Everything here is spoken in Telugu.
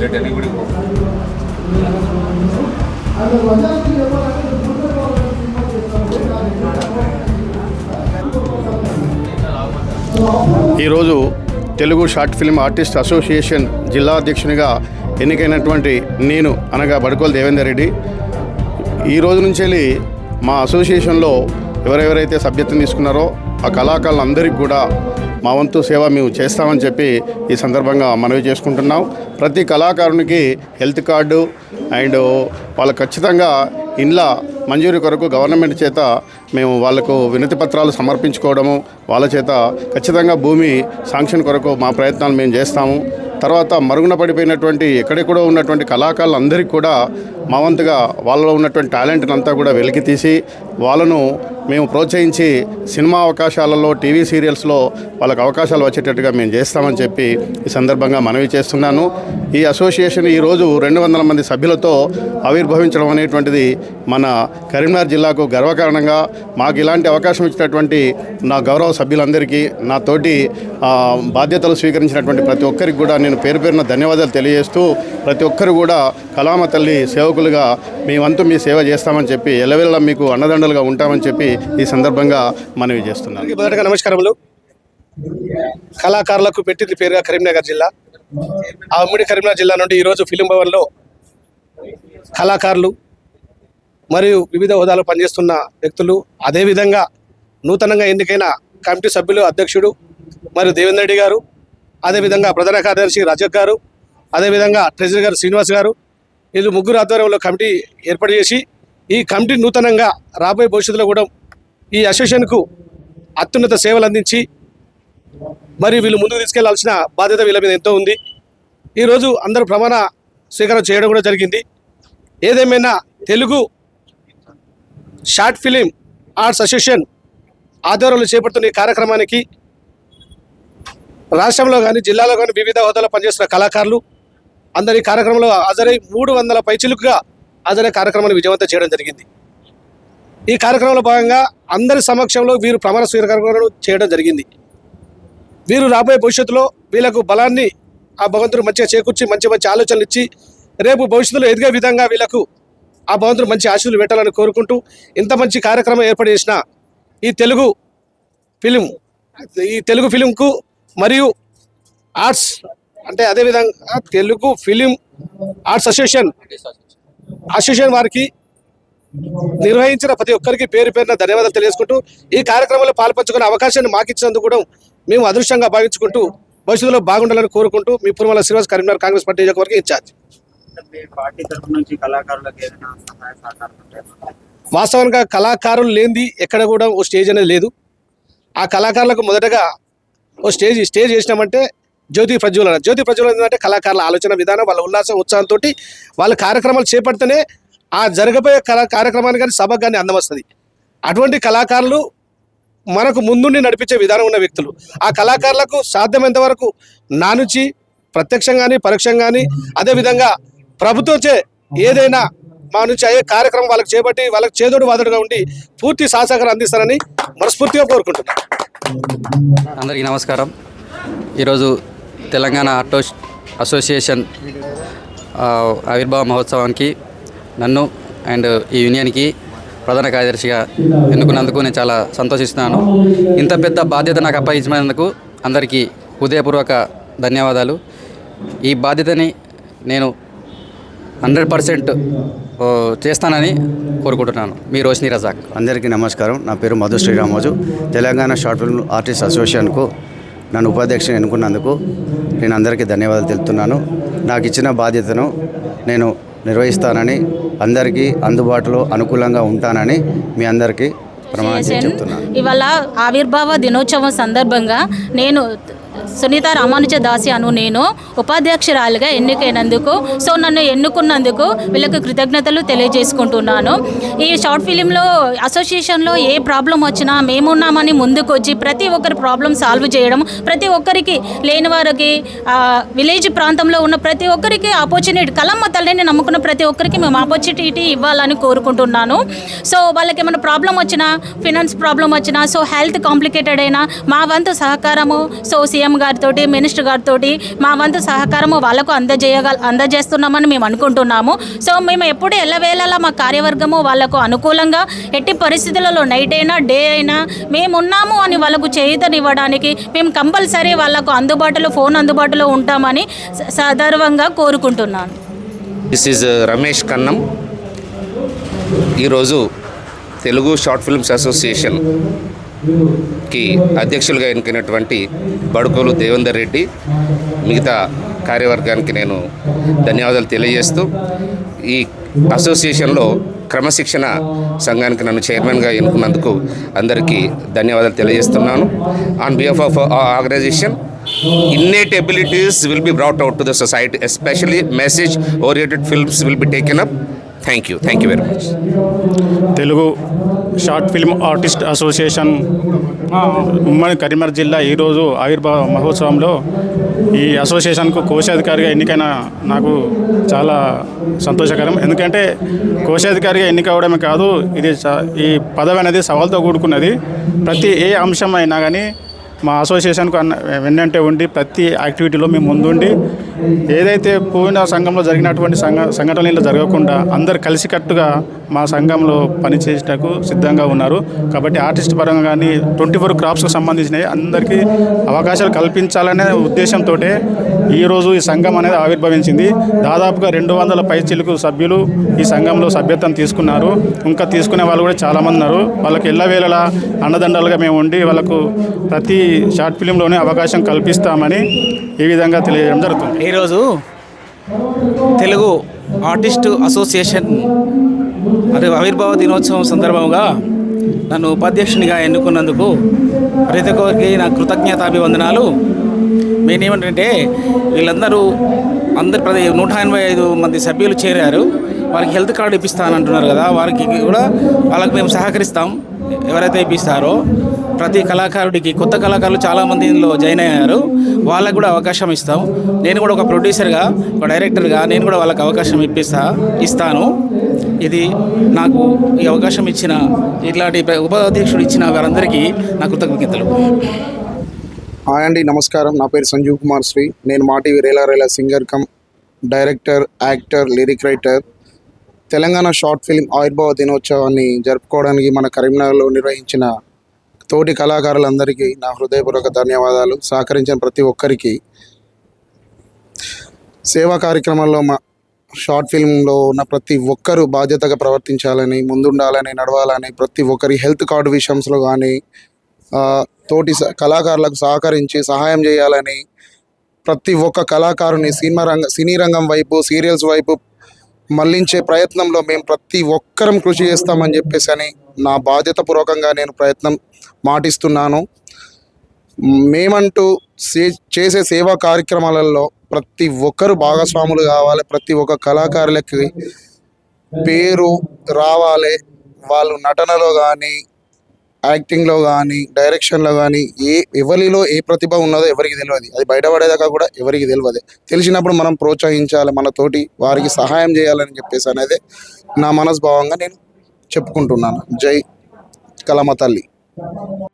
లేట్ గుడికి ఈరోజు Telugu short film artist association జిల్లా అధ్యక్షునిగా ఎన్నికైనటువంటి నేను అనగా బడుకోలు దేవేందర్ రెడ్డి. ఈ రోజు నుంచి వెళ్ళి మా అసోసియేషన్లో ఎవరెవరైతే సభ్యత్వం తీసుకున్నారో ఆ కళాకారులందరికీ కూడా మా వంతు సేవ మేము చేస్తామని చెప్పి ఈ సందర్భంగా మనవి చేసుకుంటున్నాం. ప్రతి కళాకారునికి హెల్త్ కార్డు అండ్ వాళ్ళు ఖచ్చితంగా ఇండ్ల మంజూరి కొరకు గవర్నమెంట్ చేత మేము వాళ్ళకు వినతి పత్రాలు సమర్పించుకోవడము వాళ్ళ చేత ఖచ్చితంగా భూమి శాంక్షన్ కొరకు మా ప్రయత్నాలు మేము చేస్తాము. తర్వాత మరుగున పడిపోయినటువంటి ఎక్కడెక్కడో ఉన్నటువంటి కళాకారులందరికీ కూడా మా వంతుగా వాళ్ళలో ఉన్నటువంటి టాలెంట్ని అంతా కూడా వెలికి తీసి వాళ్ళను మేము ప్రోత్సహించి సినిమా అవకాశాలలో టీవీ సీరియల్స్లో వాళ్ళకి అవకాశాలు వచ్చేటట్టుగా మేము చేస్తామని చెప్పి ఈ సందర్భంగా మనవి చేస్తున్నాను. ఈ అసోసియేషన్ ఈరోజు రెండు వందల మంది సభ్యులతో ఆవిర్భవించడం అనేటువంటిది మన కరీంనగర్ జిల్లాకు గర్వకారణంగా మాకు ఇలాంటి అవకాశం ఇచ్చినటువంటి నా గౌరవ సభ్యులందరికీ నా తోటి బాధ్యతలు స్వీకరించినటువంటి ప్రతి ఒక్కరికి కూడా నేను పేరు పేరున ధన్యవాదాలు తెలియజేస్తూ ప్రతి ఒక్కరు కూడా కళామ తల్లి సేవకులుగా మీ వంతు మీ సేవ చేస్తామని చెప్పి ఎలవెల్లా మీకు అన్నదండలుగా ఉంటామని చెప్పి ఈ సందర్భంగా మనవి చేస్తున్నాను. మొదటగా నమస్కారములు. కళాకారులకు పెట్టింది పేరుగా కరీంనగర్ జిల్లా. ఆ ఉమ్మడి కరీంనగర్ జిల్లా నుండి ఈరోజు ఫిలిం భవన్లో కళాకారులు మరియు వివిధ హోదాలో పనిచేస్తున్న వ్యక్తులు అదేవిధంగా నూతనంగా ఎన్నికైన కమిటీ సభ్యులు అధ్యక్షుడు మరియు దేవేందర్ రెడ్డి గారు అదేవిధంగా ప్రధాన కార్యదర్శి రజక్ గారు అదేవిధంగా ట్రెజరీ గారు శ్రీనివాస్ గారు వీళ్ళు ముగ్గురు ఆధ్వర్యంలో కమిటీ ఏర్పాటు చేసి ఈ కమిటీ నూతనంగా రాబోయే భవిష్యత్తులో కూడా ఈ అసోసియేషన్కు అత్యున్నత సేవలు అందించి మరి వీళ్ళు ముందుకు తీసుకెళ్ళాల్సిన బాధ్యత వీళ్ళ మీద ఎంతో ఉంది. ఈరోజు అందరూ ప్రమాణ స్వీకారం చేయడం కూడా జరిగింది. ఏదేమైనా Telugu short film arts association ఆధ్వర్యంలో చేపడుతున్న ఈ కార్యక్రమానికి రాష్ట్రంలో కానీ జిల్లాలో కానీ వివిధ హోదాలో పనిచేస్తున్న కళాకారులు అందరి కార్యక్రమంలో హాజరై మూడు వందల పైచిలుకుగా హాజరై కార్యక్రమాన్ని విజయవంతం చేయడం జరిగింది. ఈ కార్యక్రమంలో భాగంగా అందరి సమక్షంలో వీరు ప్రమాణ స్వీకారం చేయడం జరిగింది. వీరు రాబోయే భవిష్యత్తులో వీళ్ళకు బలాన్ని ఆ భగవంతుడు మంచిగా చేకూర్చి మంచి మంచి ఆలోచనలు ఇచ్చి రేపు భవిష్యత్తులో ఎదిగే విధంగా వీళ్ళకు ఆ భగవంతుడు మంచి ఆశీలు పెట్టాలని కోరుకుంటూ ఇంత మంచి కార్యక్రమం ఏర్పాటు చేసిన ఈ తెలుగు ఫిలిం ఈ తెలుగు ఫిలింకు మరియు ఆర్ట్స్ అంటే అదేవిధంగా Telugu film arts association association వారికి నిర్వహించిన ప్రతి ఒక్కరికి పేరు పేరున ధన్యవాదాలు తెలియజేసుకుంటూ ఈ కార్యక్రమంలో పాల్పంచుకునే అవకాశాన్ని మాకిచ్చినందుకు కూడా మేము అదృష్టంగా భావించుకుంటూ భవిష్యత్తులో బాగుండాలని కోరుకుంటూ మీ పూర్వల శ్రీనివాస్ కరీంనగర్ కాంగ్రెస్ పార్టీ నియోజకవర్గం ఇన్ఛార్జ్. వాస్తవంగా కళాకారులు లేనిది ఎక్కడ కూడా ఓ స్టేజ్ అనేది లేదు. ఆ కళాకారులకు మొదటగా ఓ స్టేజ్ స్టేజ్ చేసినామంటే జ్యోతి ప్రజ్వలన. జ్యోతి ప్రజ్వలన ఏంటంటే కళాకారుల ఆలోచన విధానం వాళ్ళ ఉల్లాసం ఉత్సాహంతో వాళ్ళ కార్యక్రమాలు చేపడితేనే ఆ జరగబోయే కళా కార్యక్రమానికి కానీ సభకు కానీ అందం వస్తుంది. అటువంటి కళాకారులు మనకు ముందుండి నడిపించే విధానం ఉన్న వ్యక్తులు. ఆ కళాకారులకు సాధ్యమైనంత వరకు నా నుంచి ప్రత్యక్షం కానీ పరోక్షం కానీ అదేవిధంగా ప్రభుత్వంచే ఏదైనా మా నుంచి అయ్యే కార్యక్రమం వాళ్ళకి చేపట్టి వాళ్ళకి చేదోడు వాదోడుగా ఉండి పూర్తి సహసహకారం అందిస్తారని మనస్ఫూర్తిగా కోరుకుంటున్నాను అందరికీ నమస్కారం. ఈరోజు తెలంగాణ ఆటో అసోసియేషన్ ఆవిర్భావ మహోత్సవానికి నన్ను అండ్ ఈ యూనియన్కి ప్రధాన కార్యదర్శిగా ఎన్నుకున్నందుకు నేను చాలా సంతోషిస్తున్నాను. ఇంత పెద్ద బాధ్యత నాకు అప్పగించినందుకు అందరికీ హృదయపూర్వక ధన్యవాదాలు. ఈ బాధ్యతని నేను హండ్రెడ్ పర్సెంట్ చేస్తానని కోరుకుంటున్నాను. మీ రోషిని రజాక్. అందరికీ నమస్కారం. నా పేరు Madhu Sreeramoju. Telangana short film artist అసోసియేషన్కు నన్ను ఉపాధ్యక్షుని ఎన్నుకున్నందుకు నేను అందరికీ ధన్యవాదాలు తెలుపుతున్నాను. నాకు ఇచ్చిన బాధ్యతను నేను నిర్వహిస్తానని అందరికీ అందుబాటులో అనుకూలంగా ఉంటానని మీ అందరికీ ప్రమాణం చెప్తున్నాను. ఇవాళ ఆవిర్భావ దినోత్సవం సందర్భంగా నేను సునీత రామానుజ దాసి అను నేను ఉపాధ్యక్షురాలుగా ఎన్నికైనందుకు సో నన్ను ఎన్నుకున్నందుకు వీళ్ళకి కృతజ్ఞతలు తెలియజేసుకుంటున్నాను. ఈ షార్ట్ ఫిలింలో అసోసియేషన్లో ఏ ప్రాబ్లం వచ్చినా మేమున్నామని ముందుకొచ్చి ప్రతి ఒక్కరి ప్రాబ్లం సాల్వ్ చేయడం ప్రతి ఒక్కరికి లేని వారికి విలేజ్ ప్రాంతంలో ఉన్న ప్రతి ఒక్కరికి ఆపర్చునిటీ కలమ్మ తల్లిని నమ్ముకున్న ప్రతి ఒక్కరికి మేము ఆపర్చునిటీ ఇవ్వాలని కోరుకుంటున్నాను. సో వాళ్ళకి ఏమైనా ప్రాబ్లం వచ్చినా ఫినాన్స్ ప్రాబ్లం వచ్చినా సో హెల్త్ కాంప్లికేటెడ్ అయినా మా వంతు సహకారము సో సీఎం సీఎం గారితో మినిస్టర్ గారితో మా వంతు సహకారము వాళ్ళకు అందజేయగల అందజేస్తున్నామని మేము అనుకుంటున్నాము. సో మేము ఎప్పుడు ఎల్లవేళలా మా కార్యవర్గము వాళ్ళకు అనుకూలంగా ఎట్టి పరిస్థితులలో నైట్ అయినా డే అయినా మేము ఉన్నాము అని వాళ్ళకు చేయుతనివ్వడానికి మేము కంపల్సరీ వాళ్ళకు అందుబాటులో ఫోన్ అందుబాటులో ఉంటామని సదర్వంగా కోరుకుంటున్నాను. దిస్ ఈజ్ రమేష్ కన్నం ఈరోజు తెలుగు షార్ట్ ఫిల్మ్స్ కి అధ్యక్షులుగా ఎన్నికైనటువంటి బడుకోలు దేవేందర్ రెడ్డి మిగతా కార్యవర్గానికి నేను ధన్యవాదాలు తెలియజేస్తూ ఈ అసోసియేషన్లో క్రమశిక్షణ సంఘానికి నన్ను చైర్మన్గా ఎన్నుకున్నందుకు అందరికీ ధన్యవాదాలు తెలియజేస్తున్నాను on behalf of organisation innate abilities will be brought out to the society, especially message oriented films will be taken up. Thank you. Thank you very much. Telugu short film artist association ఉమ్మడి కరీంనగర్ జిల్లా ఈరోజు ఆవిర్భావ మహోత్సవంలో ఈ అసోసియేషన్కు కోశాధికారిగా ఎన్నికైన నాకు చాలా సంతోషకరం. ఎందుకంటే కోశాధికారిగా ఎన్నికవడమే కాదు ఇది చ- ఈ పదవి అనేది సవాల్తో కూడుకున్నది. ప్రతి ఏ అంశం అయినా కానీ మా అసోసియేషన్కు వెన్నంటే ఉండి ప్రతి యాక్టివిటీలో మేము ముందుండి ఏదైతే పోయిన సంఘంలో జరిగినటువంటి సంఘ సంఘటనలు జరగకుండా అందరు కలిసికట్టుగా మా సంఘంలో పనిచేసేటకు సిద్ధంగా ఉన్నారు. కాబట్టి ఆర్టిస్ట్ పరంగా కానీ ట్వంటీ ఫోర్ క్రాప్స్కి సంబంధించినవి అందరికీ అవకాశాలు కల్పించాలనే ఉద్దేశంతో ఈరోజు ఈ సంఘం అనేది ఆవిర్భవించింది. దాదాపుగా రెండు వందల పైచిలుకు సభ్యులు ఈ సంఘంలో సభ్యత్వం తీసుకున్నారు. ఇంకా తీసుకునే వాళ్ళు కూడా చాలామంది ఉన్నారు. వాళ్ళకి ఎల్లవేళలా అండదండలుగా మేము ఉండి వాళ్ళకు ప్రతి షార్ట్ ఫిలింలోనే అవకాశం కల్పిస్తామని ఈ విధంగా తెలియజేయడం జరుగుతుంది. ఈరోజు తెలుగు ఆర్టిస్ట్ అసోసియేషన్ అదే ఆవిర్భావ దినోత్సవం సందర్భంగా నన్ను ఉపాధ్యక్షునిగా ఎన్నుకున్నందుకు ప్రతి ఒక్కరికి నా కృతజ్ఞతాభివందనాలు. మెయిన్ ఏమంటే వీళ్ళందరూ అందరు ప్రతి నూట ఎనభై ఐదు మంది సభ్యులు చేరారు. వారికి హెల్త్ కార్డు ఇప్పిస్తానంటున్నారు కదా వారికి కూడా వాళ్ళకి మేము సహకరిస్తాం. ఎవరైతే ఇప్పిస్తారో ప్రతి కళాకారుడికి కొత్త కళాకారులు చాలామంది ఇందులో జాయిన్ అయ్యారు. వాళ్ళకు కూడా అవకాశం ఇస్తాం. నేను కూడా ఒక ప్రొడ్యూసర్గా ఒక డైరెక్టర్గా నేను కూడా వాళ్ళకి అవకాశం ఇప్పిస్తా ఇస్తాను. ఇది నాకు ఈ అవకాశం ఇచ్చిన ఇట్లాంటి ఉపాధ్యక్షుడు ఇచ్చిన వారందరికీ నా కృతజ్ఞతలు. హాయ్ అండి నమస్కారం. నా పేరు సంజీవ్ కుమార్ శ్రీ. నేను Maa TV Rela Rela singer cum director actor lyric writer. Telangana short film ఆవిర్భావ దినోత్సవాన్ని జరుపుకోవడానికి మన కరీంనగర్లో నిర్వహించిన తోటి కళాకారులందరికీ నా హృదయపూర్వక ధన్యవాదాలు. సహకరించిన ప్రతి ఒక్కరికి సేవా కార్యక్రమంలో మా షార్ట్ ఫిల్మ్లో ఉన్న ప్రతి ఒక్కరూ బాధ్యతగా ప్రవర్తించాలని ముందుండాలని నడవాలని ప్రతి ఒక్కరి హెల్త్ కార్డు విషయంలో కానీ తోటి కళాకారులకు సహకరించి సహాయం చేయాలని ప్రతి ఒక్క కళాకారుని సినిమా రంగ సినీ రంగం వైపు సీరియల్స్ వైపు మళ్ళించే ప్రయత్నంలో మేము ప్రతి ఒక్కరం కృషి చేస్తామని చెప్పేసి అని నా బాధ్యతపూర్వకంగా నేను ప్రయత్నం మాటిస్తున్నాను. మేమంటూ సే- చేసే సేవా కార్యక్రమాలలో ప్రతి ఒక్కరు భాగస్వాములు కావాలి ప్రతి ఒక్క కళాకారులకి పేరు రావాలి. వాళ్ళు నటనలో కానీ యాక్టింగ్లో కానీ డైరెక్షన్లో కానీ ఏ ఎవరిలో ఏ ప్రతిభ ఉన్నదో ఎవరికి తెలియదు అది బయటపడేదాకా కూడా ఎవరికి తెలియదు తెలిసినప్పుడు మనం ప్రోత్సహించాలి మన తోటి వారికి సహాయం చేయాలని చెప్పేసి అనేది నా మనస్భావంగా నేను చెప్పుకుంటున్నాను. జై కలమ తల్లి.